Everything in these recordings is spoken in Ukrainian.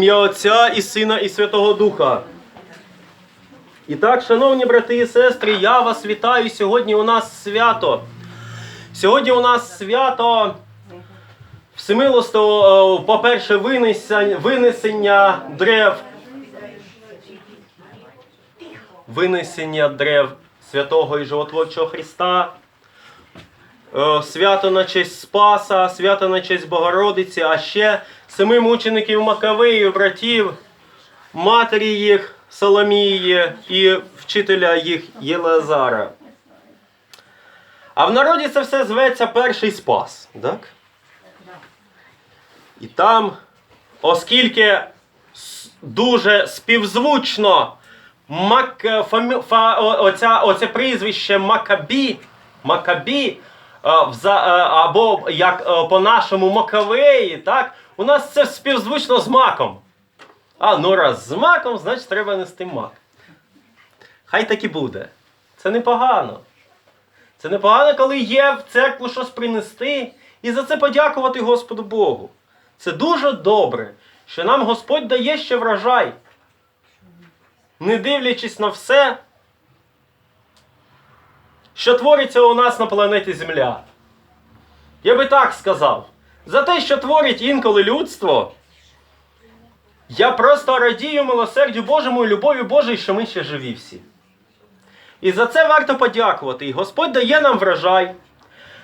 Ім'я Отця і Сина і Святого Духа. І так, шановні брати і сестри, я вас вітаю. Сьогодні у нас свято. Сьогодні у нас свято Всемилостого, е, по-перше, винесення, древ. Винесення древ святого і животворчого Христа. Е, Свято на честь Спаса, свято на честь Богородиці, а ще семи мучеників Макавеїв, братів, матері їх Соломії і вчителя їх Єлазара. А в народі це все зветься перший спас. Так? І там, оскільки дуже співзвучно Мак, фамі, фа, оця, оце прізвище Макабі, Макабі, е, вза- або як по-нашому Макавеї, так? У нас це співзвучно з маком. А, ну раз з маком, значить треба нести мак. Хай так і буде. Це непогано. Це непогано, коли є в церкву щось принести і за це подякувати Господу Богу. Це дуже добре, що нам Господь дає ще врожай. Не дивлячись на все, що твориться у нас на планеті Земля. Я би так сказав. За те, що творить інколи людство, я просто радію милосердю Божому і любові Божій, що ми ще живі всі. І за це варто подякувати. І Господь дає нам врожай.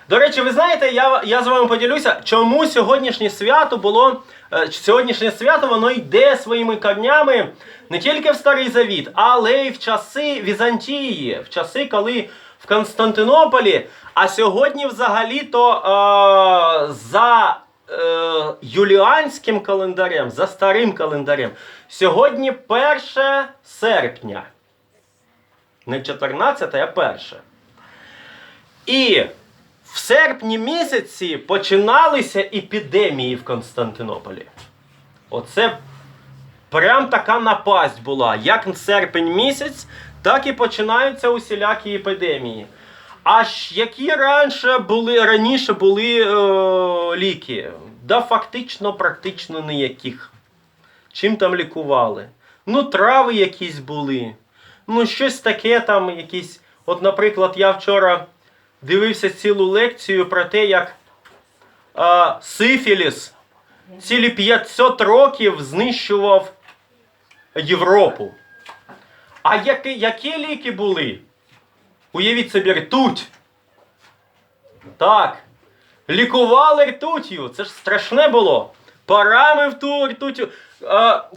До речі, ви знаєте, я, я з вами поділюся, чому сьогоднішнє свято було. е, Сьогоднішнє свято воно йде своїми корнями не тільки в Старий Завіт, але й в часи Візантії, в часи, коли в Константинополі, а сьогодні взагалі-то е, за е, юліанським календарем, за старим календарем, сьогодні 1 серпня. Не 14, а 1. І в серпні місяці починалися епідемії в Константинополі. Оце прям така напасть була. Як серпень місяць, так і починаються усілякі епідемії. Аж які раніше були, раніше були е, ліки? Да фактично, практично ніяких. Чим там лікували? Ну, трави якісь були. Ну, щось таке там, якісь. От, наприклад, я вчора дивився цілу лекцію про те, як а, сифіліс цілі 500 років знищував Європу. А які, які ліки були? Уявіть собі, ртуть. Так. Лікували ртутью. Це ж страшне було. Парами в ту ртутю.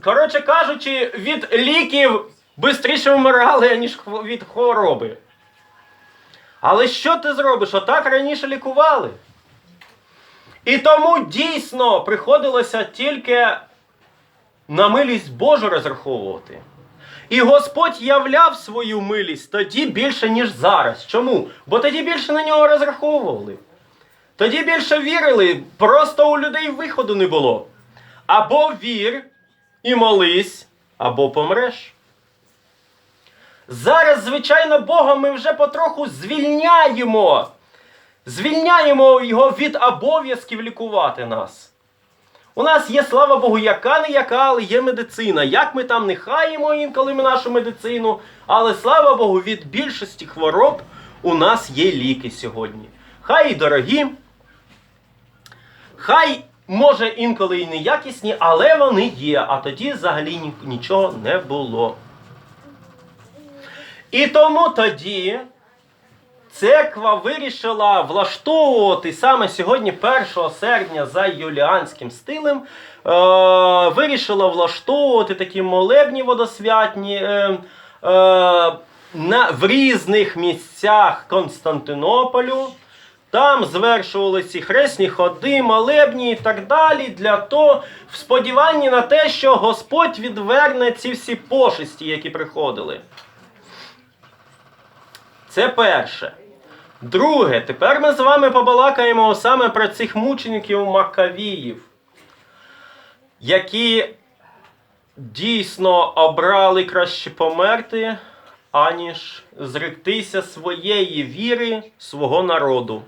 Коротше кажучи, від ліків швидше вмирали, ніж від хвороби. Але що ти зробиш? Отак раніше лікували. І тому дійсно приходилося тільки на милість Божу розраховувати. І Господь являв свою милість тоді більше, ніж зараз. Чому? Бо тоді більше на нього розраховували. Тоді більше вірили, просто у людей виходу не було. Або вір і молись, або помреш. Зараз, звичайно, Бога ми вже потроху звільняємо. Звільняємо його від обов'язків лікувати нас. У нас є, слава Богу, яка не яка, але є медицина. Як ми там не хаємо інколи ми нашу медицину, але слава Богу, від більшості хвороб у нас є ліки сьогодні. Хай і дорогі, хай, може, інколи і неякісні, але вони є. А тоді взагалі нічого не було. І тому тоді церква вирішила влаштовувати саме сьогодні, 1 серпня, за юліанським стилем, е, вирішила влаштовувати такі молебні водосвятні е, е, на, в різних місцях Константинополю. Там звершувалися ці хресні ходи, молебні і так далі, для того, в сподіванні на те, що Господь відверне ці всі пошесті, які приходили. Це перше. Друге, тепер ми з вами побалакаємо саме про цих мучеників Макавіїв, які дійсно обрали краще померти, аніж зректися своєї віри, свого народу.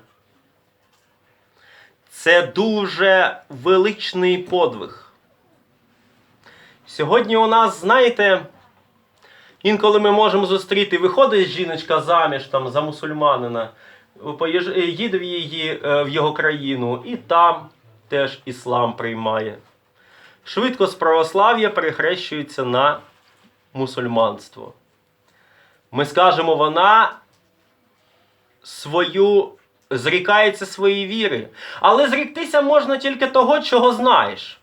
Це дуже величний подвиг. Сьогодні у нас, знаєте, інколи ми можемо зустріти, виходить жіночка заміж там, за мусульманина, е, їде в, її, е, в його країну, і там теж іслам приймає. Швидко з православ'я перехрещується на мусульманство. Ми скажемо, вона свою зрікається своєї віри. Але зріктися можна тільки того, чого знаєш.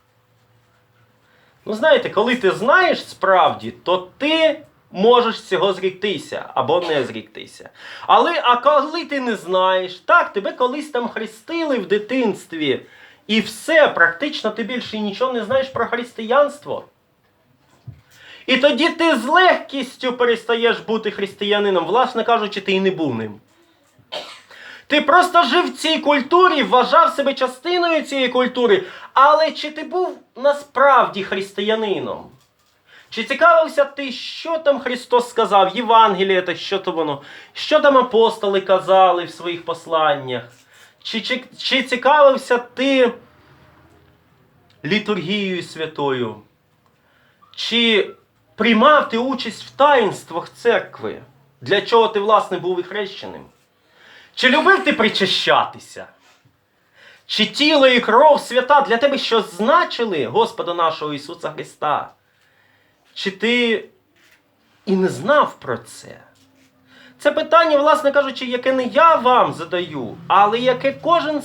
Ну, знаєте, коли ти знаєш справді, то ти можеш цього зріктися або не зріктися. Але а коли ти не знаєш, так, тебе колись там хрестили в дитинстві, і все, практично ти більше нічого не знаєш про християнство. І тоді ти з легкістю перестаєш бути християнином, власне кажучи, ти і не був ним. Ти просто жив в цій культурі, вважав себе частиною цієї культури, але чи ти був насправді християнином? Чи цікавився ти, що там Христос сказав, Євангеліє, та що то воно, що там апостоли казали в своїх посланнях? Чи, чи, чи цікавився ти літургією святою? Чи приймав ти участь в таїнствах церкви? Для чого ти, власне, був і хрещеним? Чи любив ти причащатися? Чи тіло і кров свята для тебе щось значили, Господа нашого Ісуса Христа? Чи ти і не знав про це? Це питання, власне кажучи, яке не я вам задаю, але яке кожен,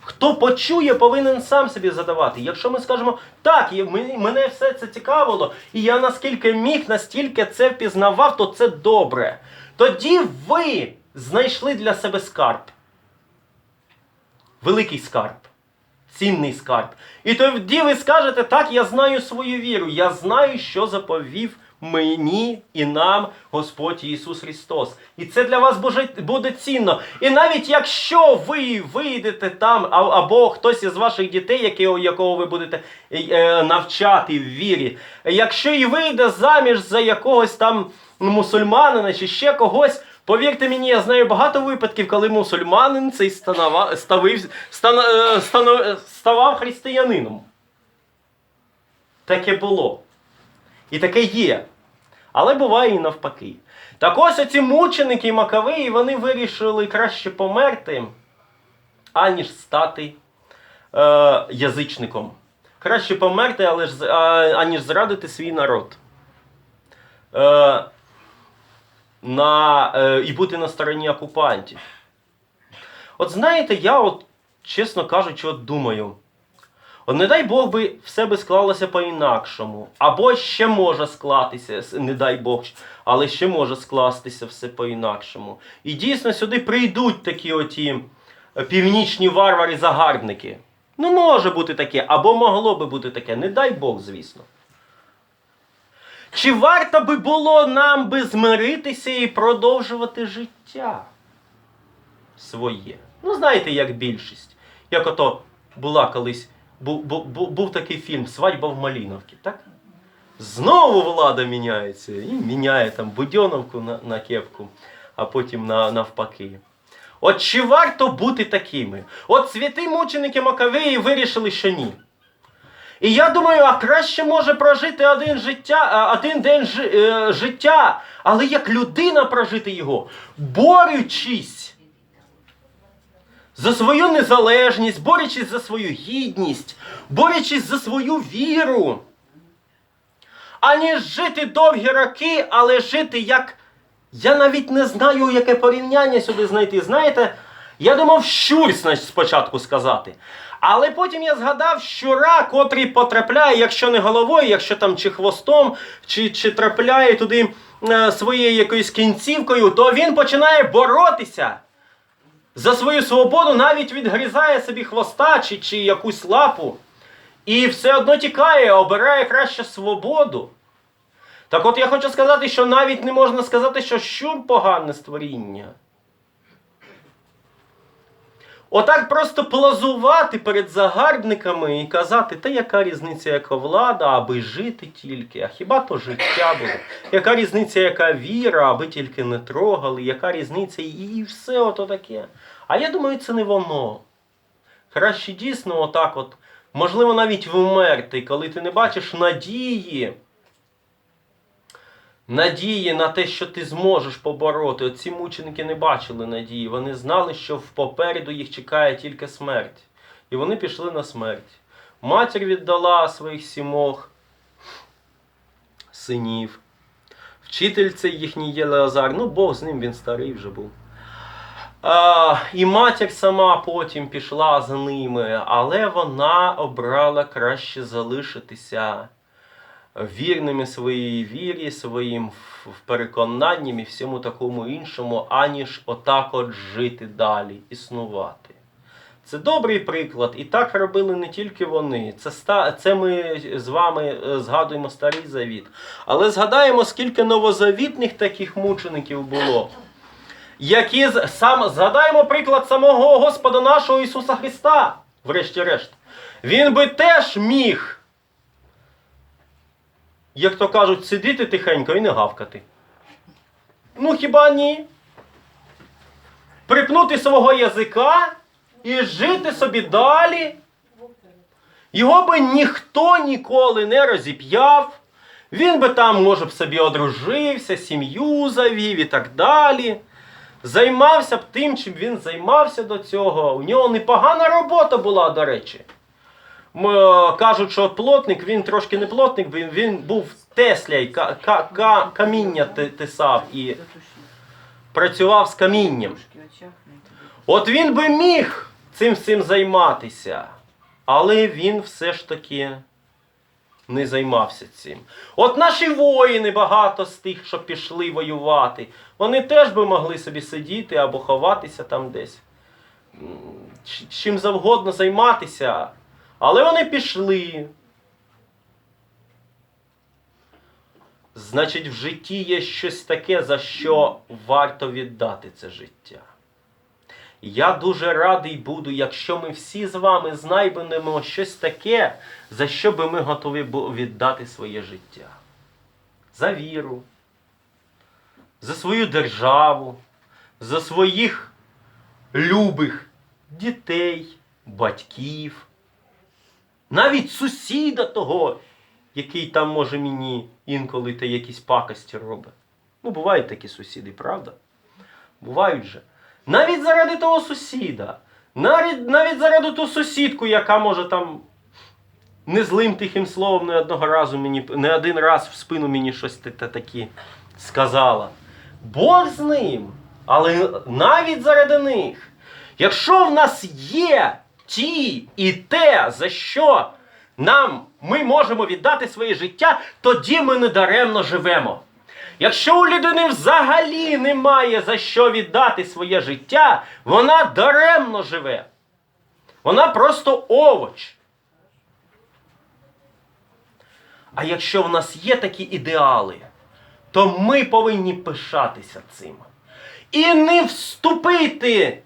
хто почує, повинен сам собі задавати. Якщо ми скажемо, так, мене все це цікавило, і я наскільки міг, настільки це впізнавав, то це добре. Тоді ви знайшли для себе скарб. Великий скарб. Цінний скарб. І тоді ви скажете, так, я знаю свою віру, я знаю, що заповів мені і нам Господь Ісус Христос. І це для вас буде, цінно. І навіть якщо ви вийдете там, або хтось із ваших дітей, якого, ви будете е, навчати в вірі, якщо і вийде заміж за якогось там мусульманина чи ще когось, Повірте мені, я знаю багато випадків, коли мусульманин цей станова, ставив, стана, е, стано- е, ставав християнином. Таке було. І таке є. Але буває і навпаки. Так ось оці мученики Макавеї, вони вирішили краще померти, аніж стати е, язичником. Краще померти, але ж, а, аніж зрадити свій народ. Е, на, е, і бути на стороні окупантів. От знаєте, я, от, чесно кажучи, от думаю. От не дай Бог би все би склалося по-інакшому. Або ще може склатися, не дай Бог, але ще може скластися все по-інакшому. І дійсно сюди прийдуть такі оті е, північні варвари-загарбники. Ну, може бути таке, або могло би бути таке, не дай Бог, звісно. Чи варто би було нам би змиритися і продовжувати життя своє? Ну, знаєте, як більшість. Як ото була колись, був, був, був, такий фільм Свадьба в Маліновці, так? Знову влада міняється і міняє там Будьоновку на, на кепку, а потім на, навпаки. От чи варто бути такими? От святі мученики Макавеї вирішили, що ні. І я думаю, а краще може прожити один, життя, один день е, життя, але як людина прожити його, борючись за свою незалежність, борючись за свою гідність, борючись за свою віру, аніж жити довгі роки, але жити як. Я навіть не знаю, яке порівняння сюди знайти. Знаєте, я думав щур спочатку сказати. Але потім я згадав щура, котрий потрапляє, якщо не головою, якщо там чи хвостом, чи, чи трапляє туди е, своєю якоюсь кінцівкою, то він починає боротися за свою свободу, навіть відгрізає собі хвоста чи, чи якусь лапу. І все одно тікає, обирає краще свободу. Так от я хочу сказати, що навіть не можна сказати, що щур погане створіння. Отак просто плазувати перед загарбниками і казати, та яка різниця, яка влада, аби жити тільки, а хіба то життя було? Яка різниця, яка віра, аби тільки не трогали, яка різниця, і все ото таке. А я думаю, це не воно. Краще дійсно отак от можливо, навіть вмерти, коли ти не бачиш надії. Надії на те, що ти зможеш побороти. Оці мученики не бачили надії. Вони знали, що попереду їх чекає тільки смерть. І вони пішли на смерть. Матір віддала своїх сімох синів. Вчитель цей їхній Єлеазар, ну Бог з ним він старий вже був. А, і матір сама потім пішла за ними, але вона обрала краще залишитися вірними своїй вірі, своїм переконанням і всьому такому іншому, аніж отак от жити далі, існувати. Це добрий приклад, і так робили не тільки вони. Це, це ми з вами е, згадуємо старий завіт. Але згадаємо, скільки новозавітних таких мучеників було. Які сам згадаємо приклад самого Господа нашого Ісуса Христа, врешті-решт. Він би теж міг, як то кажуть, сидіти тихенько і не гавкати. Ну хіба ні? Припнути свого язика і жити собі далі. Його би ніхто ніколи не розіп'яв. Він би там, може б, собі одружився, сім'ю завів і так далі. Займався б тим, чим він займався до цього. У нього непогана робота була, до речі. Е, Кажуть, що плотник, він трошки не плотник, він, він був тесляй, ка, ка, ка, каміння ти- тисав і працював з камінням. От він би міг цим всім займатися, але він все ж таки не займався цим. От наші воїни, багато з тих, що пішли воювати, вони теж би могли собі сидіти або ховатися там десь. Чим завгодно займатися, але вони пішли. Значить, в житті є щось таке, за що варто віддати це життя. Я дуже радий буду, якщо ми всі з вами знайдемо щось таке, за що би ми готові віддати своє життя. За віру, за свою державу, за своїх любих дітей, батьків, навіть сусіда того, який там може мені інколи та якісь пакості робить. Ну, бувають такі сусіди, правда? Бувають же. Навіть заради того сусіда, навіть, навіть заради ту сусідку, яка може там не злим тихим словом не одного разу мені, не один раз в спину мені щось та- та таке сказала. Бог з ним, але навіть заради них. Якщо в нас є ті і те, за що нам ми можемо віддати своє життя, тоді ми не даремно живемо. Якщо у людини взагалі немає за що віддати своє життя, вона даремно живе. Вона просто овоч. А якщо в нас є такі ідеали, то ми повинні пишатися цим. І не вступити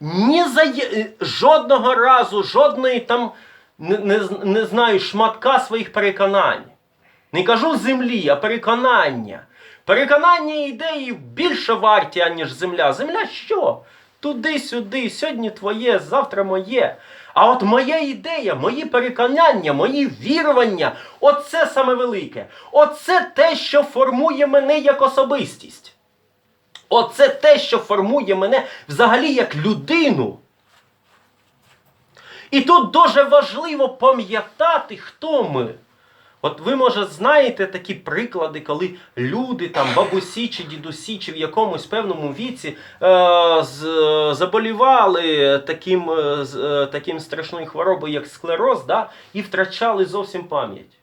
ні за жодного разу, жодної там, не, не, не знаю, шматка своїх переконань. Не кажу землі, а переконання. Переконання ідеї більше варті, аніж земля. Земля що? Туди-сюди, сьогодні твоє, завтра моє. А от моя ідея, мої переконання, мої вірування оце саме велике. Оце те, що формує мене як особистість. Оце те, що формує мене взагалі як людину. І тут дуже важливо пам'ятати, хто ми. От ви, може, знаєте такі приклади, коли люди, там, бабусі чи дідусі, чи в якомусь певному віці е, з, заболівали таким, е, е, таким страшною хворобою, як склероз, да, і втрачали зовсім пам'ять.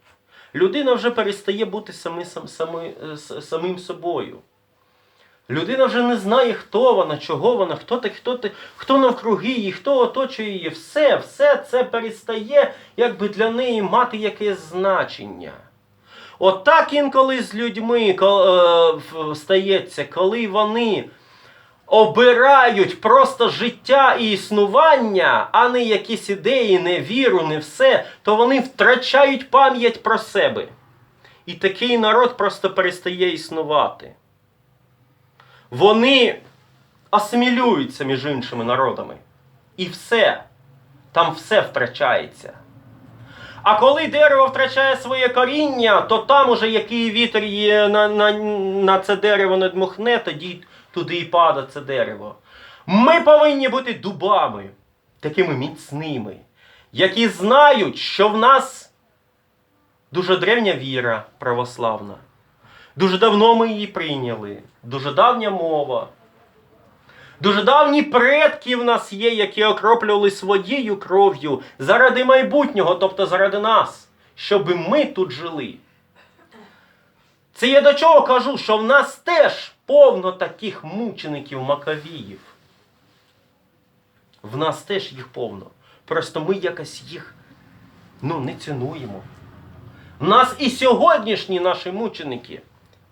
Людина вже перестає бути самі, сам, е, самим собою. Людина вже не знає, хто вона, чого вона, хто ти, хто ти, хто навкруги її, хто оточує її. Все, все це перестає якби для неї мати якесь значення. Отак інколи з людьми е, стається, коли вони обирають просто життя і існування, а не якісь ідеї, не віру, не все, то вони втрачають пам'ять про себе. І такий народ просто перестає існувати вони асимілюються між іншими народами. І все. Там все втрачається. А коли дерево втрачає своє коріння, то там уже який вітер є на, на, на це дерево надмухне, тоді туди і падає це дерево. Ми повинні бути дубами, такими міцними, які знають, що в нас дуже древня віра православна. Дуже давно ми її прийняли, дуже давня мова. Дуже давні предки в нас є, які окроплювали своєю кров'ю заради майбутнього, тобто заради нас, щоб ми тут жили. Це я до чого кажу, що в нас теж повно таких мучеників Макавіїв. В нас теж їх повно. Просто ми якось їх ну, не цінуємо. В нас і сьогоднішні наші мученики,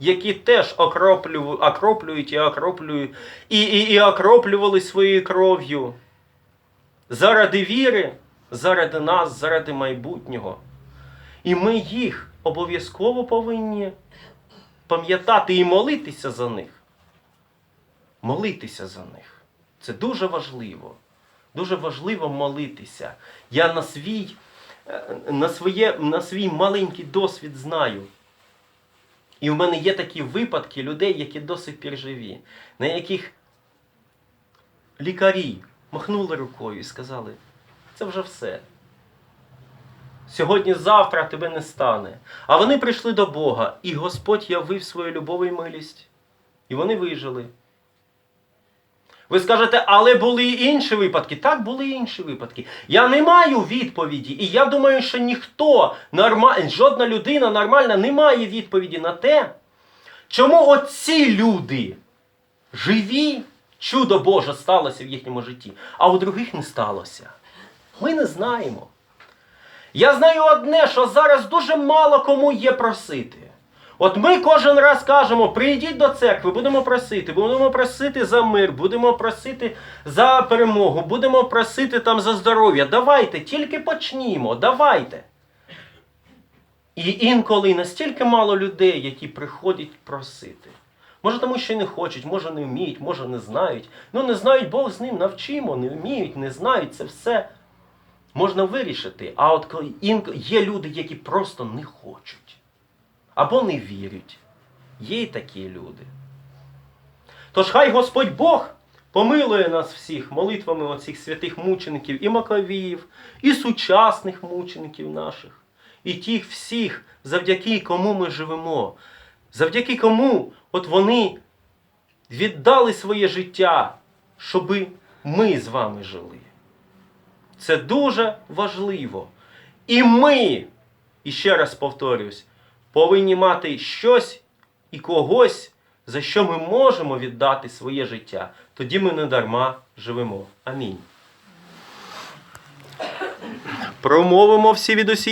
які теж окроплюють, окроплюють і окроплюють, і, і, і окроплювали своєю кров'ю. Заради віри, заради нас, заради майбутнього. І ми їх обов'язково повинні пам'ятати і молитися за них. Молитися за них. Це дуже важливо. Дуже важливо молитися. Я на свій, е, на, своє, на свій маленький досвід знаю. І в мене є такі випадки людей, які до сих пір живі, на яких лікарі махнули рукою і сказали, це вже все. Сьогодні-завтра тебе не стане. А вони прийшли до Бога, і Господь явив свою любов і милість. І вони вижили. Ви скажете, але були і інші випадки. Так, були і інші випадки. Я не маю відповіді, і я думаю, що ніхто, норма... жодна людина нормальна не має відповіді на те, чому оці люди живі, чудо Боже сталося в їхньому житті, а у других не сталося. Ми не знаємо. Я знаю одне, що зараз дуже мало кому є просити. От ми кожен раз кажемо, прийдіть до церкви, будемо просити, будемо просити за мир, будемо просити за перемогу, будемо просити там за здоров'я. Давайте, тільки почнімо, давайте. І інколи настільки мало людей, які приходять просити. Може, тому що не хочуть, може не вміють, може не знають. Ну не знають, Бог з ним навчимо, не вміють, не знають, це все можна вирішити. А от є люди, які просто не хочуть або не вірять. Є й такі люди. Тож хай Господь Бог помилує нас всіх молитвами оцих святих мучеників і Маковіїв, і сучасних мучеників наших, і тих всіх, завдяки кому ми живемо, завдяки кому от вони віддали своє життя, щоби ми з вами жили. Це дуже важливо. І ми, і ще раз повторюсь, повинні мати щось і когось, за що ми можемо віддати своє життя. Тоді ми не дарма живемо. Амінь. Промовимо всі від усі.